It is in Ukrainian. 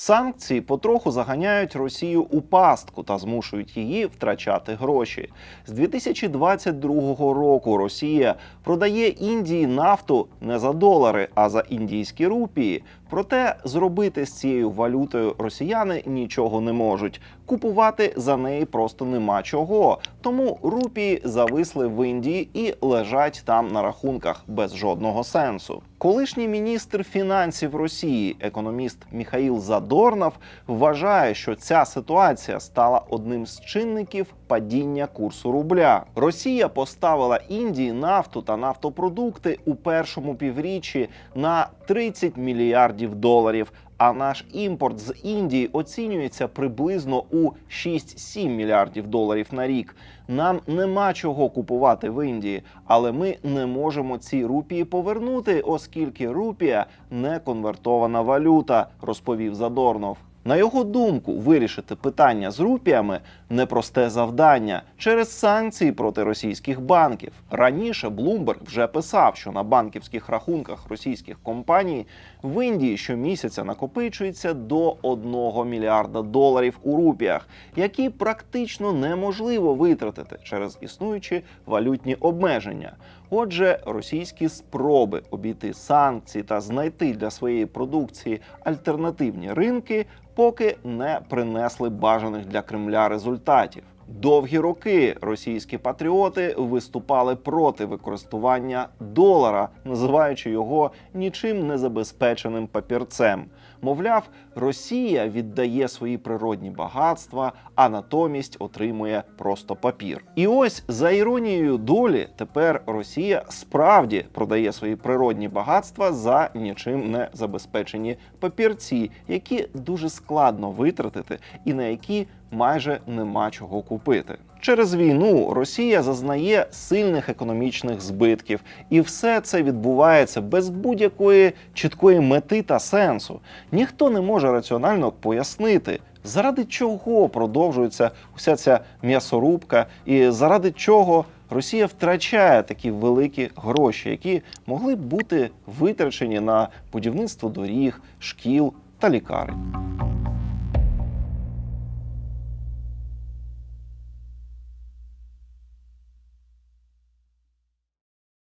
Санкції потроху заганяють Росію у пастку та змушують її втрачати гроші. З 2022 року Росія продає Індії нафту не за долари, а за індійські рупії. Проте зробити з цією валютою росіяни нічого не можуть. Купувати за неї просто нема чого. Тому рупії зависли в Індії і лежать там на рахунках без жодного сенсу. Колишній міністр фінансів Росії, економіст Міхаїл Задорнов, вважає, що ця ситуація стала одним з чинників падіння курсу рубля. Росія поставила Індії нафту та нафтопродукти у першому півріччі на 30 мільярдів доларів. А наш імпорт з Індії оцінюється приблизно у 6-7 мільярдів доларів на рік. Нам нема чого купувати в Індії, але ми не можемо ці рупії повернути, оскільки рупія не конвертована валюта, розповів Задорнов. На його думку, вирішити питання з рупіями непросте завдання через санкції проти російських банків. Раніше Bloomberg вже писав, що на банківських рахунках російських компаній в Індії щомісяця накопичується до 1 мільярда доларів у рупіях, які практично неможливо витратити через існуючі валютні обмеження. Отже, російські спроби обійти санкції та знайти для своєї продукції альтернативні ринки поки не принесли бажаних для Кремля результатів. Довгі роки російські патріоти виступали проти використання долара, називаючи його нічим не забезпеченим папірцем. Мовляв, Росія віддає свої природні багатства, а натомість отримує просто папір. І ось за іронією долі, тепер Росія справді продає свої природні багатства за нічим не забезпечені папірці, які дуже складно витратити і на які майже нема чого купити. Через війну Росія зазнає сильних економічних збитків, і все це відбувається без будь-якої чіткої мети та сенсу. Ніхто не може раціонально пояснити, заради чого продовжується вся ця м'ясорубка, і заради чого Росія втрачає такі великі гроші, які могли б бути витрачені на будівництво доріг, шкіл та лікарень.